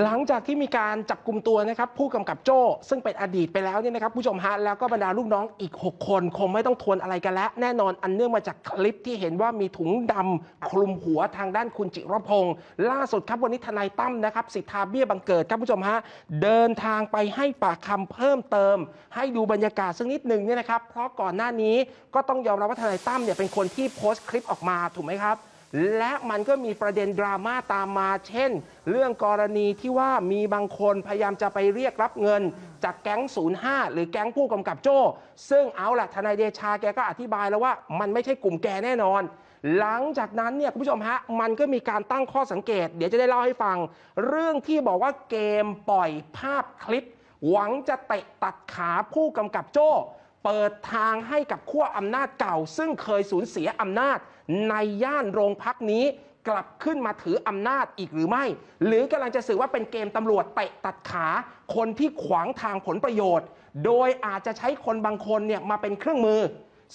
หลังจากที่มีการจับกลุ่มตัวนะครับผู้กำกับโจ้ ซึ่งเป็นอดีตไปแล้วเนี่ยนะครับผู้ชมฮะแล้วก็บรรดาลูกน้องอีก 6 คนคงไม่ต้องทวนอะไรกันแล้ว แน่นอนอันเนื่องมาจากคลิปที่เห็นว่ามีถุงดำคลุมหัวทางด้านคุณจิรพงศ์ล่าสุดครับวันนี้ทนายตั้มนะครับสิทธาเบี้ยบังเกิดครับผู้ชมฮะเดินทางไปให้ปากคำเพิ่มเติม ให้ดูบรรยากาศสักนิดหนึ่งเนี่ยนะครับเพราะก่อนหน้านี้ก็ต้องยอมรับว่าทนายตั้มเนี่ยเป็นคนที่โพสต์คลิปออกมาถูกไหมครับ และมันก็มีประเด็นดราม่าตามมา เช่น เรื่องกรณีที่ว่ามีบางคนพยายามจะไปเรียกรับเงิน จากแก๊ง 05 หรือแก๊งผู้กำกับโจ้ ซึ่งเอาล่ะทนายเดชาแกก็อธิบายแล้วว่ามันไม่ใช่กลุ่มแกแน่นอน หลังจากนั้นเนี่ยคุณผู้ชมฮะ มันก็มีการตั้งข้อสังเกต เดี๋ยวจะได้เล่าให้ฟัง เรื่องที่บอกว่าเกมปล่อยภาพคลิป หวังจะเตะตัดขาผู้กำกับโจ้ เปิดทางให้กับขั้วอำนาจเก่า ซึ่งเคยสูญเสียอำนาจ ในย่านโรงพักนี้กลับขึ้นมาถืออำนาจอีกหรือไม่ หรือกำลังจะสื่อว่าเป็นเกมตำรวจเตะตัดขา คนที่ขวางทางผลประโยชน์ โดยอาจจะใช้คนบางคนเนี่ยมาเป็นเครื่องมือ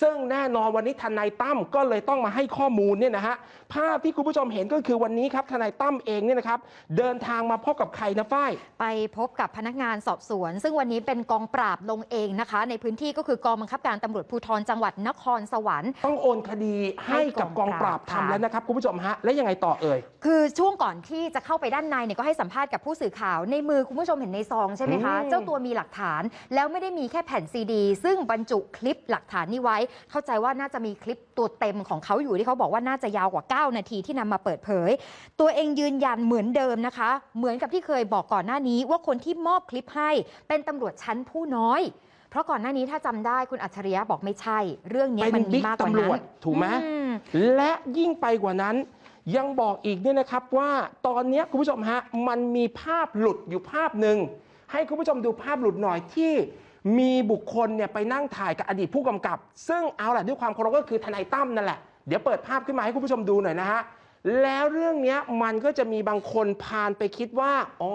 ซึ่งแน่นอนวันนี้ทนายตั้มก็เลยต้องมาให้ข้อมูลเนี่ยนะฮะภาพที่คุณผู้ชมเห็นก็คือวันนี้ครับทนายตั้มเองเนี่ยนะครับเดินทางมาพบกับใครนะฝ้ายไปพบกับพนักงานสอบสวน ซึ่งวันนี้เป็นกองปราบลงเองนะคะ ในพื้นที่ก็คือกองบังคับการตำรวจภูธรจังหวัดนครสวรรค์ ต้องโอนคดีให้กับกองปราบให้กองปราบทำแล้วนะครับคุณผู้ชมฮะและยังไงต่อเอ่ยคือช่วงก่อนที่จะเข้าไปด้านในเนี่ยก็ให้สัมภาษณ์กับผู้สื่อข่าวในมือคุณผู้ชมเห็นในซองใช่ไหมคะอืมเจ้าตัวมีหลักฐาน แล้วไม่ได้มีแค่แผ่นซีดี ซึ่งบรรจุคลิปหลักฐานนี้ไว้เข้าใจว่าน่าจะมีคลิปตัวเต็มของเขาอยู่ที่เขาบอกว่าน่าจะยาวกว่า 9 นาทีที่นำมาเปิดเผย ตัวเองยืนยันเหมือนเดิมนะคะ เหมือนกับที่เคยบอกก่อนหน้านี้ว่าคนที่มอบคลิปให้เป็นตำรวจชั้นผู้น้อยเพราะก่อนหน้านี้ถ้าจำได้คุณอัจฉริยะบอกไม่ใช่ เรื่องนี้เป็นมันมีบิ๊กมากกว่าตำรนั้วจนถูกไหมอืมและยิ่งไปกว่านั้น ยังบอกอีกเนี่ยนะครับว่าตอนเนี้ยคุณผู้ชมฮะมันมีภาพหลุดอยู่ภาพหนึ่งให้คุณผู้ชมดูภาพหลุดหน่อยที่ มีบุคคลเนี่ยไปนั่งถ่ายกับอดีตผู้กำกับ ซึ่งเอาแหละด้วยความเคารพก็คือทนายตั้มนั่นแหละ เดี๋ยวเปิดภาพขึ้นมาให้คุณผู้ชมดูหน่อยนะฮะ แล้วเรื่องเนี้ยมันก็จะมีบางคนพานไปคิดว่า อ๋อ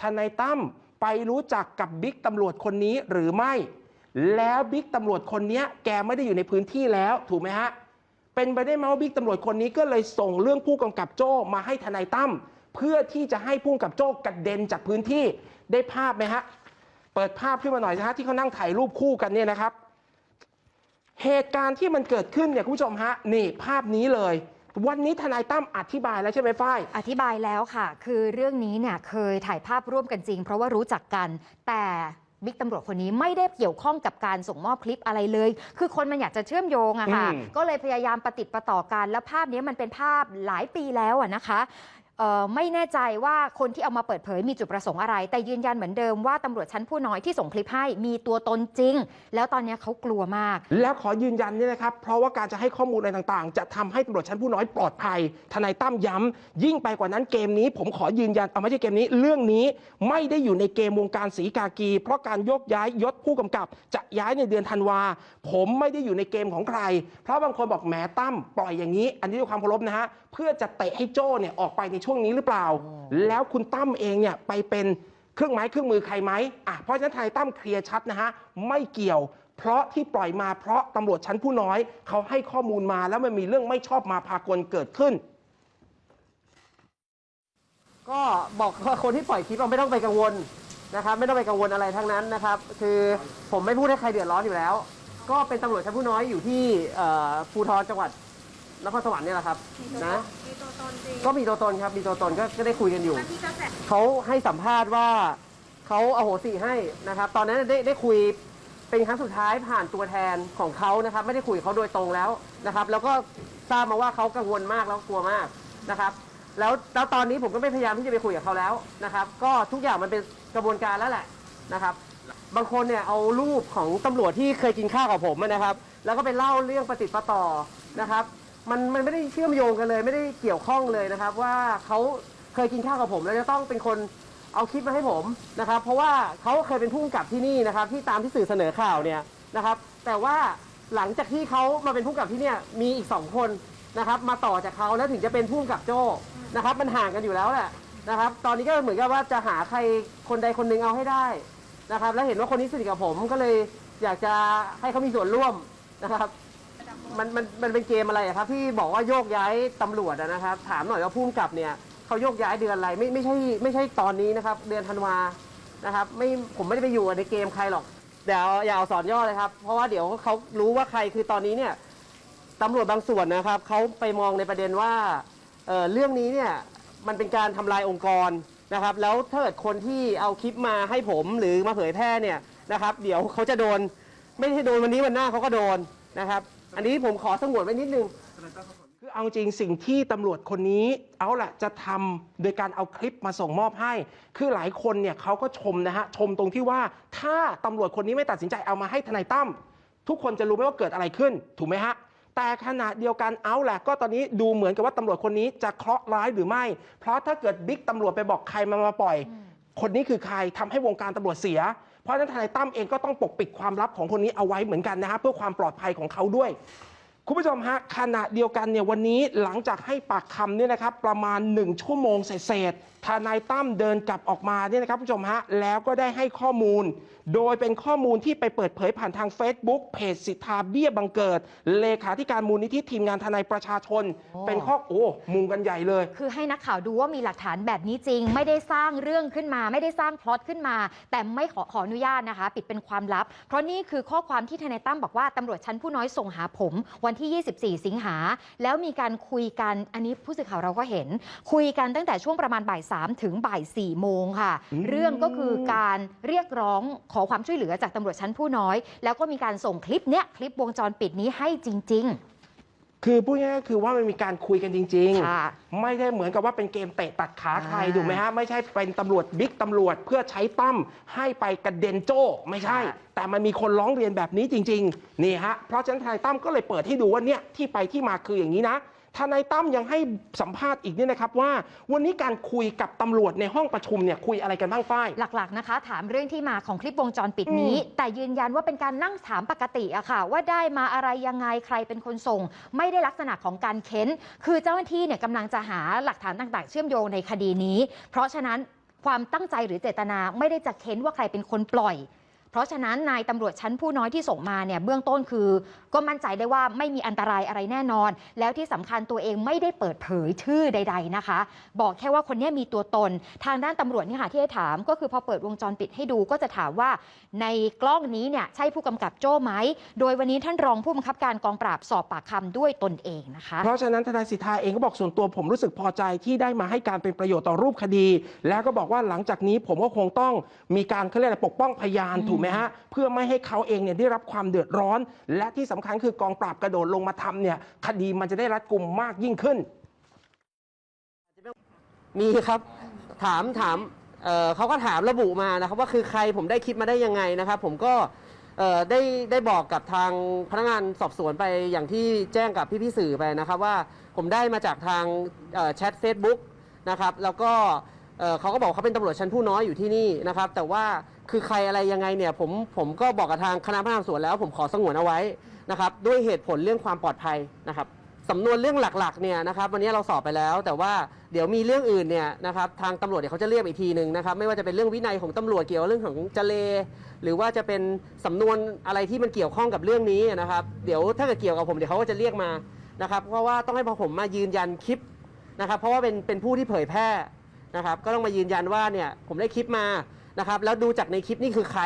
ทนายตั้มไปรู้จักกับบิ๊กตำรวจคนนี้หรือไม่ แล้วบิ๊กตำรวจคนเนี้ยแกไม่ได้อยู่ในพื้นที่แล้วถูกไหมฮะ เป็นไปได้ไหมว่าบิ๊กตำรวจคนนี้ก็เลยส่งเรื่องผู้กำกับโจ้มาให้ทนายตั้มเพื่อที่จะให้ผู้กำกับโจ้กระเด็นจากพื้นที่ได้ภาพไหมฮะ เปิดภาพขึ้นมาหน่อยนะฮะที่เขานั่งถ่ายรูปคู่กันเนี่ยนะครับ เหตุการณ์ที่มันเกิดขึ้นเนี่ยคุณผู้ชมฮะนี่ภาพนี้เลย วันนี้ทนายตั้มอธิบายแล้วใช่ไหมฝ้าย อธิบายแล้วค่ะ คือเรื่องนี้เนี่ยเคยถ่ายภาพร่วมกันจริง เพราะว่ารู้จักกัน แต่บิ๊กตำรวจคนนี้ไม่ได้เกี่ยวข้องกับการส่งมอบคลิปอะไรเลย คือคนมันอยากจะเชื่อมโยงอะค่ะ อืม ก็เลยพยายามประติดประต่อกัน แล้วภาพนี้มันเป็นภาพหลายปีแล้วอะนะคะเอ่อ ไม่แน่ใจว่าคนที่เอามาเปิดเผยมีจุดประสงค์อะไร แต่ยืนยันเหมือนเดิมว่าตำรวจชั้นผู้น้อยที่ส่งคลิปให้มีตัวตนจริง แล้วตอนนี้เขากลัวมาก แล้วขอยืนยันเนี่ยนะครับ เพราะว่าการจะให้ข้อมูลอะไรต่างๆ จะทำให้ตำรวจชั้นผู้น้อยปลอดภัย ทนายตั้มย้ำยิ่งไปกว่านั้นเกมนี้ ผมขอยืนยันเอาไม่ใช่เกมนี้ เรื่องนี้ไม่ได้อยู่ในเกมวงการสีกากี เพราะการโยกย้ายยศผู้กำกับ จะย้ายในเดือนธันวาผมไม่ได้อยู่ในเกมของใคร เพราะบางคนบอกแหมตั้มปล่อยอย่างนี้ อันนี้ด้วยความเคารพนะฮะเพื่อจะเตะให้โจ้เนี่ยออกไปในช่วงนี้หรือเปล่า แล้วคุณตั้มเองเนี่ยไปเป็นเครื่องไม้เครื่องมือใครไหมอะเพราะฉะนั้นทนายตั้มเคลียร์ชัดนะฮะไม่เกี่ยว เพราะที่ปล่อยมาเพราะตำรวจชั้นผู้น้อย เขาให้ข้อมูลมาแล้วมันมีเรื่องไม่ชอบมาพากลเกิดขึ้น ก็บอกว่าคนที่ปล่อยคลิปเราไม่ต้องไปกังวลนะครับ ไม่ต้องไปกังวลอะไรทั้งนั้นนะครับ คือผมไม่พูดให้ใครเดือดร้อนอยู่แล้ว ก็เป็นตำรวจชั้นผู้น้อยอยู่ที่เอ่อภูธรจังหวัด นครสวรรค์เนี่ยแหละครับนะ มีตัวตนจริงก็มีตัวตนครับ มีตัวตนก็ก็ได้คุยกันอยู่ แล้วที่จะแสเขาให้สัมภาษณ์ว่าเขาอโหสิให้นะครับ ตอนนั้นได้ได้คุยเป็นครั้งสุดท้ายผ่านตัวแทนของเขานะครับ ไม่ได้คุยกับเขาโดยตรงแล้วนะครับ แล้วก็ทราบมาว่าเขากังวลมากแล้วกลัวมากนะครับ แล้วแล้วตอนนี้ผมก็ไม่พยายามที่จะไปคุยกับเขาแล้วนะครับ ก็ทุกอย่างมันเป็นกระบวนการแล้วแหละนะครับ บางคนเนี่ยเอารูปของตำรวจที่เคยกินข้าวกับผมนะครับ แล้วก็ไปเล่าเรื่องประติดประต่อนะครับ มันมันไม่ได้เชื่อมโยงกันเลย ไม่ได้เกี่ยวข้องเลยนะครับ ว่าเขาเคยกินข้าวกับผมแล้วจะต้องเป็นคนเอาคลิปมาให้ผมนะครับ เพราะว่าเขาเคยเป็นผู้กำกับที่นี่นะครับ ที่ตามที่สื่อเสนอข่าวเนี่ยนะครับ แต่ว่าหลังจากที่เขามาเป็นผู้กำกับที่เนี่ยมีอีกสองคนนะครับ มาต่อจากเขาแล้วถึงจะเป็นผู้กำกับโจ้นะครับ มันห่างกันอยู่แล้วแหละนะครับ ตอนนี้ก็เหมือนกับว่าจะหาใครคนใดคนหนึ่งเอาให้ได้นะครับ แล้วเห็นว่าคนนี้สนิทกับผมก็เลยอยากจะให้เขามีส่วนร่วมนะครับ มันมันมันเป็นเกมอะไรอะครับที่บอกว่าโยกย้ายตำรวจอะนะครับ ถามหน่อยว่าผู้กำกับเนี่ยเขาโยกย้ายเดือนอะไรไม่ไม่ใช่ไม่ใช่ตอนนี้นะครับ เดือนธันวานะครับ ไม่ผมไม่ได้ไปอยู่ในเกมใครหรอกเดี๋ยวอย่าเอาสอนย่อเลยครับ เพราะว่าเดี๋ยวเขารู้ว่าใครคือตอนนี้เนี่ยตำรวจบางส่วนนะครับเขาไปมองในประเด็นว่าเอ่อเรื่องนี้เนี่ยมันเป็นการทำลายองค์กรนะครับ แล้วถ้าเกิดคนที่เอาคลิปมาให้ผมหรือมาเผยแพร่เนี่ยนะครับ เดี๋ยวเขาจะโดน ไม่ใช่โดนวันนี้วันหน้าเขาก็โดนนะครับ อันนี้ผมขอสงวนไว้นิดนึง คือเอาจริงสิ่งที่ตำรวจคนนี้ เอาละจะทำโดยการเอาคลิปมาส่งมอบให้ คือหลายคนเนี่ยเขาก็ชมนะฮะ ชมตรงที่ว่าถ้าตำรวจคนนี้ไม่ตัดสินใจเอามาให้ทนายตั้มทุกคนจะรู้ไหมว่าเกิดอะไรขึ้น ถูกไหมฮะแต่ขณะเดียวกันเอาแหละก็ตอนนี้ดูเหมือนกับว่าตำรวจคนนี้จะเคราะห์ร้ายหรือไม่ เพราะถ้าเกิดบิ๊กตำรวจไปบอกใครมามาปล่อย คนนี้คือใครทำให้วงการตำรวจเสีย เพราะฉะนั้นทนายตั้มเองก็ต้องปกปิดความลับของคนนี้เอาไว้เหมือนกันนะฮะเพื่อความปลอดภัยของเขาด้วย คุณผู้ชมฮะขณะเดียวกันเนี่ยวันนี้หลังจากให้ปากคำเนี่ยนะครับประมาณ 1 ชั่วโมงเศษทนายตั้มเดินกลับออกมาเนี่ยนะครับคุณผู้ชมฮะแล้วก็ได้ให้ข้อมูล โดยเป็นข้อมูลที่ไปเปิดเผยผ่านทาง Facebook เพจสิทธาเบี้ยบังเกิด เลขาธิการมูลนิธิทีมงานทนายประชาชนโอ้เป็นข้อโอ้มุงกันใหญ่เลย คือให้นักข่าวดูว่ามีหลักฐานแบบนี้จริง ไม่ได้สร้างเรื่องขึ้นมา ไม่ได้สร้างพล็อตขึ้นมา แต่ไม่ขอขออนุญาตนะคะ ปิดเป็นความลับ เพราะนี่คือข้อความที่ทนายตั้มบอกว่าตำรวจชั้นผู้น้อยส่งหาผม วันที่ 24 สิงหา แล้วมีการคุยกันอันนี้ผู้สื่อข่าวเราก็เห็น คุยกันตั้งแต่ช่วงประมาณบ่าย3ถึงบ่าย4โมงค่ะอืมเรื่องก็คือการเรียกร้องขอความช่วยเหลือจากตำรวจชั้นผู้น้อย แล้วก็มีการส่งคลิปเนี้ยคลิปวงจรปิดนี้ให้จริงคือพูดง่ายๆก็คือว่ามันมีการคุยกันจริงๆค่ะๆ ไม่ได้เหมือนกับว่าเป็นเกมเตะตัดขาใครอ่าถูกไหมฮะ ไม่ใช่เป็นตำรวจบิ๊กตำรวจเพื่อใช้ตั้มให้ไปกระเด็นโจ้ไม่ใช่ ค่ะ แต่มันมีคนร้องเรียนแบบนี้จริง ๆ นี่ฮะ เพราะฉะนั้นทนายตั้มก็เลยเปิดให้ดูว่าเนี่ยที่ไปที่มาคืออย่างนี้นะ ทนายตั้มยังให้สัมภาษณ์อีกเนี่ยนะครับว่า วันนี้การคุยกับตำรวจในห้องประชุมเนี่ยคุยอะไรกันบ้างฝ้ายหลักๆนะคะ ถามเรื่องที่มาของคลิปวงจรปิดนี้ แต่ยืนยันว่าเป็นการนั่งถามปกติอะค่ะ ว่าได้มาอะไรยังไงใครเป็นคนส่ง ไม่ได้ลักษณะของการเค้น คือเจ้าหน้าที่เนี่ยกำลังจะหาหลักฐานต่าง ๆ เชื่อมโยงในคดีนี้ เพราะฉะนั้นความตั้งใจหรือเจตนาไม่ได้จะเค้นว่าใครเป็นคนปล่อย เพราะฉะนั้นนายตำรวจชั้นผู้น้อยที่ส่งมาเนี่ยเบื้องต้นคือ ก็มั่นใจได้ว่าไม่มีอันตรายอะไรแน่นอน แล้วที่สำคัญตัวเองไม่ได้เปิดเผยชื่อใด ๆนะคะ บอกแค่ว่าคนนี้มีตัวตน ทางด้านตำรวจนี่ค่ะที่ให้ถาม ก็คือพอเปิดวงจรปิดให้ดูก็จะถามว่าในกล้องนี้เนี่ยใช่ผู้กำกับโจ้ไหม โดยวันนี้ท่านรองผู้บังคับการกองปราบสอบปากคำด้วยตนเองนะคะ เพราะฉะนั้นทนายสิทธาเองก็บอกส่วนตัวผมรู้สึกพอใจที่ได้มาให้การเป็นประโยชน์ต่อรูปคดี แล้วก็บอกว่าหลังจากนี้ผมก็คงต้องมีการเขาเรียกอะไรปกป้องพยานถูกไหมฮะเพื่อไม่ให้เขาเองเนี่ยได้รับความเดือดร้อน และที่สำคัญคือกองปราบกระโดดลงมาทำเนี่ยคดีมันจะได้รัดกุมมากยิ่งขึ้น มีครับถามถามเอ่อเขาก็ถามระบุมานะครับว่าคือใครผมได้คลิปมาได้ยังไงนะครับ ผมก็เอ่อได้ได้บอกกับทางพนักงานสอบสวนไปอย่างที่แจ้งกับพี่พี่ๆสื่อไปนะครับว่าผมได้มาจากทางเอ่อแชท Facebook นะครับแล้วก็เอ่อเขาก็บอกเขาเป็นตำรวจชั้นผู้น้อยอยู่ที่นี่นะครับ แต่ว่า คือใครอะไรยังไงเนี่ยผมผมก็บอกกับทางคณะพนักงานสวนแล้ว ผมขอสงวนเอาไว้นะครับด้วยเหตุผลเรื่องความปลอดภัยนะครับสำนวนเรื่องหลักๆเนี่ยนะครับวันนี้เราสอบไปแล้ว แต่ว่าเดี๋ยวมีเรื่องอื่นเนี่ยนะครับทางตำรวจเดี๋ยวเขาจะเรียกอีกทีหนึ่งนะครับไม่ว่าจะเป็นเรื่องวินัยของตำรวจเกี่ยวกับเรื่องของเจเล หรือว่าจะเป็นสำนวนอะไรที่มันเกี่ยวข้องกับเรื่องนี้นะครับเดี๋ยวถ้าเกิดเกี่ยวกับผมเดี๋ยวเขาก็จะเรียกมานะครับเพราะว่าต้องให้พอผมมายืนยันคลิปนะครับเพราะว่าเป็นเป็นผู้ที่เผยแพร่นะครับก็ต้องมายืนยันว่าเนี่ยผมได้คลิปมา นะครับแล้วดูจากในคลิปนี่คือใคร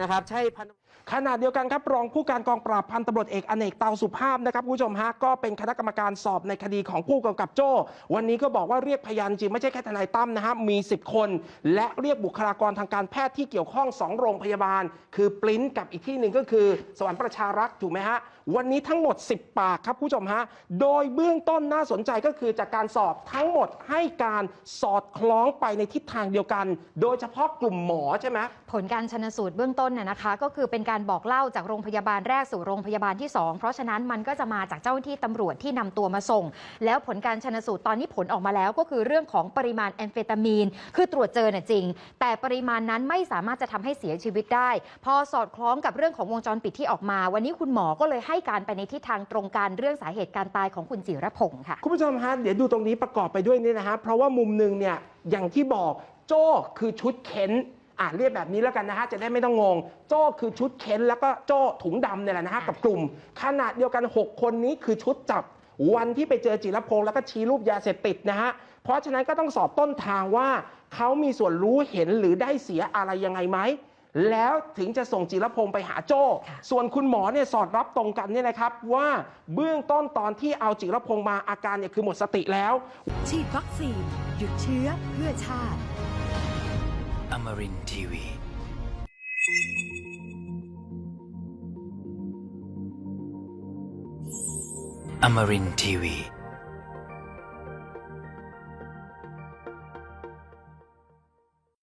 นะครับใช่พัน ขณะเดียวกันครับรองผู้การกองปราบพันตำรวจเอกอเนกเตาสุภาพนะครับคุณผู้ชมฮะก็เป็นคณะกรรมการสอบในคดีของผู้กำกับโจ้ วันนี้ก็บอกว่าเรียกพยานจริงไม่ใช่แค่ทนายตั้มนะฮะมี 10 คน และเรียกบุคลากรทางการแพทย์ที่เกี่ยวข้อง 2 โรงพยาบาล คือปลิ้นกับอีกที่หนึ่งก็คือสวรรค์ประชารักษ์ถูกไหมฮะวันนี้ทั้งหมด 10 ปากครับผู้ชมฮะ โดยเบื้องต้นน่าสนใจก็คือจากการสอบทั้งหมดให้การสอดคล้องไปในทิศทางเดียวกัน โดยเฉพาะกลุ่มหมอใช่ไหมผลการชนสูตรเบื้องต้นน่ะนะคะ ก็คือเป็นการบอกเล่าจากโรงพยาบาลแรกสู่โรงพยาบาลที่ 2 เพราะฉะนั้นมันก็จะมาจากเจ้าหน้าที่ตำรวจที่นำตัวมาส่ง แล้วผลการชนสูตรตอนนี้ผลออกมาแล้วก็คือเรื่องของปริมาณแอมเฟตามีน คือตรวจเจอน่ะจริง แต่ปริมาณนั้นไม่สามารถจะทำให้เสียชีวิตได้ พอสอดคล้องกับเรื่องของวงจรปิดที่ออกมา วันนี้คุณหมอก็เลยให้การไปในทิศทางตรงกันเรื่องสาเหตุการตายของคุณจิรพงศ์ค่ะ คุณผู้ชมฮะเดี๋ยวดูตรงนี้ประกอบไปด้วยนี่นะฮะเพราะว่ามุมหนึ่งเนี่ยอย่างที่บอกโจ้คือชุดเข็นอ่าเรียกแบบนี้แล้วกันนะฮะจะได้ไม่ต้องงง โจ้คือชุดเข็นแล้วก็โจ้ถุงดำเนี่ยแหละนะฮะกับกลุ่ม ขนาดเดียวกัน 6 คนนี้คือชุดจับ วันที่ไปเจอจิรพงศ์แล้วก็ชี้รูปยาเสพติดนะฮะเพราะฉะนั้นก็ต้องสอบต้นทางว่าเขามีส่วนรู้เห็นหรือได้เสียอะไรยังไงไหม แล้วถึงจะส่งจิรพงศ์ไปหาโจ้ค่ะส่วนคุณหมอเนี่ยสอดรับตรงกันเนี่ยนะครับว่าเบื้องต้นตอนที่เอาจิรพงศ์มาอาการเนี่ยคือหมดสติแล้ว ฉีดวัคซีนหยุดเชื้อเพื่อชาติ Amarin Tiwi. Amarin Tiwi.